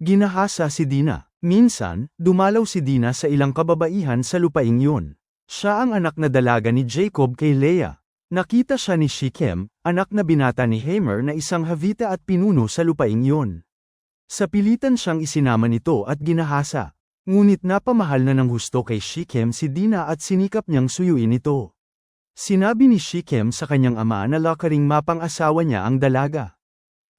Ginahasa si Dina. Minsan, dumalaw si Dina sa ilang kababaihan sa lupaing yun. Siya ang anak na dalaga ni Jacob kay Leah. Nakita siya ni Shechem, anak na binata ni Hamer na isang Havita at pinuno sa lupaing yun. Sa pilitan siyang isinama nito at ginahasa. Ngunit napamahal na ng husto kay Shechem si Dina at sinikap niyang suyuin ito. Sinabi ni Shechem sa kanyang ama na lakaring mapang-asawa niya ang dalaga.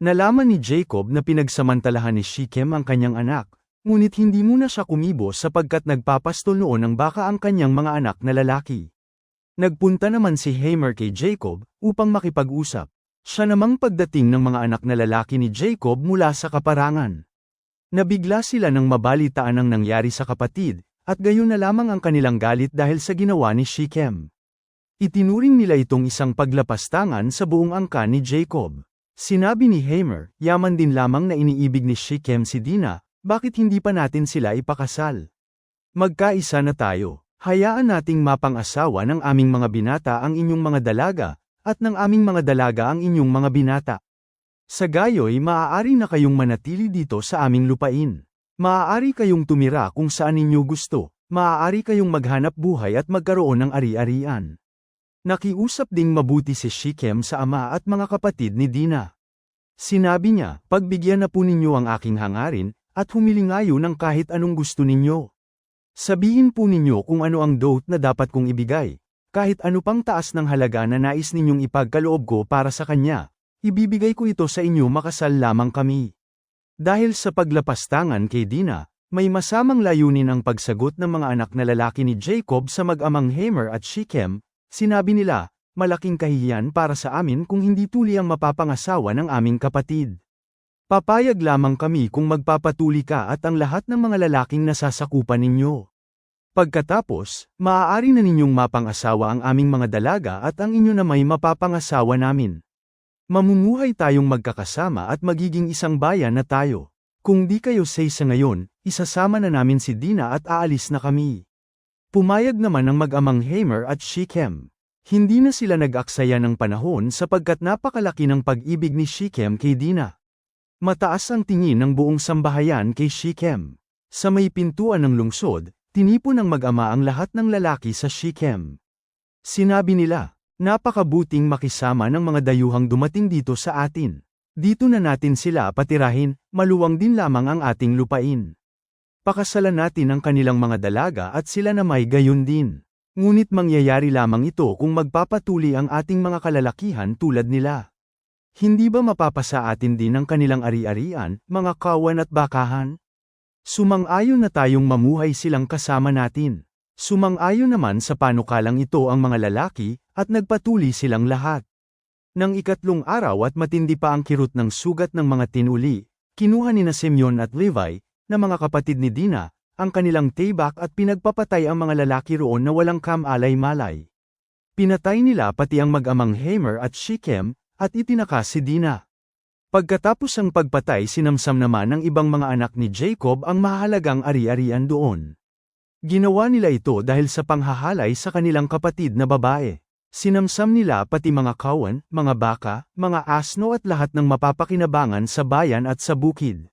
Nalaman ni Jacob na pinagsamantalahan ni Shechem ang kanyang anak, ngunit hindi muna siya kumibo sapagkat nagpapastol noon ng baka ang kanyang mga anak na lalaki. Nagpunta naman si Hamer kay Jacob upang makipag-usap. Siya namang pagdating ng mga anak na lalaki ni Jacob mula sa kaparangan. Nabigla sila nang mabalitaan ang nangyari sa kapatid, at gayon na lamang ang kanilang galit dahil sa ginawa ni Shechem. Itinuring nila itong isang paglapastangan sa buong angka ni Jacob. Sinabi ni Hamer, yaman din lamang na iniibig ni Shechem si Dina, bakit hindi pa natin sila ipakasal? Magkaisa na tayo. Hayaan nating mapang-asawa ng aming mga binata ang inyong mga dalaga, at ng aming mga dalaga ang inyong mga binata. Sa gayoy maaari na kayong manatili dito sa aming lupain. Maaari kayong tumira kung saan ninyo gusto, maaari kayong maghanap buhay at magkaroon ng ari-arian. Nakiusap ding mabuti si Shechem sa ama at mga kapatid ni Dina. Sinabi niya, pagbigyan na po ninyo ang aking hangarin, at humilingayo ng kahit anong gusto ninyo. Sabihin po ninyo kung ano ang dote na dapat kong ibigay. Kahit ano pang taas ng halaga na nais ninyong ipagkaloob ko para sa kanya, ibibigay ko ito sa inyo makasal lamang kami. Dahil sa paglapastangan kay Dina, may masamang layunin ang pagsagot ng mga anak na lalaki ni Jacob sa mag-amang Hamer at Shechem, sinabi nila, malaking kahihiyan para sa amin kung hindi tuli ang mapapangasawa ng aming kapatid. Papayag lamang kami kung magpapatuli ka at ang lahat ng mga lalaking nasasakupan ninyo. Pagkatapos, maaari na ninyong mapangasawa ang aming mga dalaga at ang inyo na may mapapangasawa namin. Mamumuhay tayong magkakasama at magiging isang bayan na tayo. Kung di kayo say sa ngayon, isasama na namin si Dina at aalis na kami. Pumayag naman ang mag-amang Hamer at Shechem. Hindi na sila nag-aksaya ng panahon sapagkat napakalaki ng pag-ibig ni Shechem kay Dina. Mataas ang tingin ng buong sambahayan kay Shechem. Sa may pintuan ng lungsod, tinipon ng mag-ama ang lahat ng lalaki sa Shechem. Sinabi nila, napakabuting makisama ng mga dayuhang dumating dito sa atin. Dito na natin sila patirahin, maluwang din lamang ang ating lupain. Pakasalan natin ang kanilang mga dalaga at sila na may gayon din. Ngunit mangyayari lamang ito kung magpapatuli ang ating mga kalalakihan tulad nila. Hindi ba mapapasa atin din ang kanilang ari-arian, mga kawan at bakahan? Sumang-ayon na tayong mamuhay silang kasama natin. Sumang-ayon naman sa panukalang ito ang mga lalaki, at nagpatuli silang lahat. Nang ikatlong araw at matindi pa ang kirot ng sugat ng mga tinuli, kinuha ni na Simeon at Levi, na mga kapatid ni Dina, ang kanilang tibak at pinagpapatay ang mga lalaki roon na walang kamalay-malay. Pinatay nila pati ang mag-amang Hamer at Shechem, at itinakas si Dina. Pagkatapos ang pagpatay sinamsam naman ng ibang mga anak ni Jacob ang mahalagang ari-arian doon. Ginawa nila ito dahil sa panghahalay sa kanilang kapatid na babae. Sinamsam nila pati mga kawan, mga baka, mga asno at lahat ng mapapakinabangan sa bayan at sa bukid.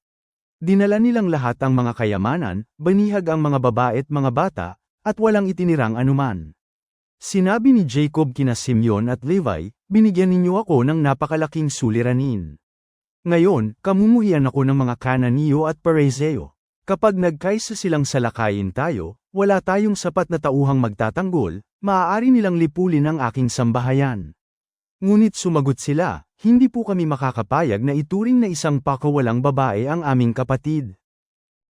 Dinala nilang lahat ang mga kayamanan, banihag ang mga babae at mga bata, at walang itinirang anuman. Sinabi ni Jacob kina Simeon at Levi, binigyan ninyo ako ng napakalaking suliranin. Ngayon, kamumuhian ako ng mga Kananiyo at Perezeo. Kapag nagkaisa silang salakayin tayo, wala tayong sapat na tauhang magtatanggol, maaari nilang lipulin ang aking sambahayan. Ngunit sumagot sila, hindi po kami makakapayag na ituring na isang pakawalang babae ang aming kapatid.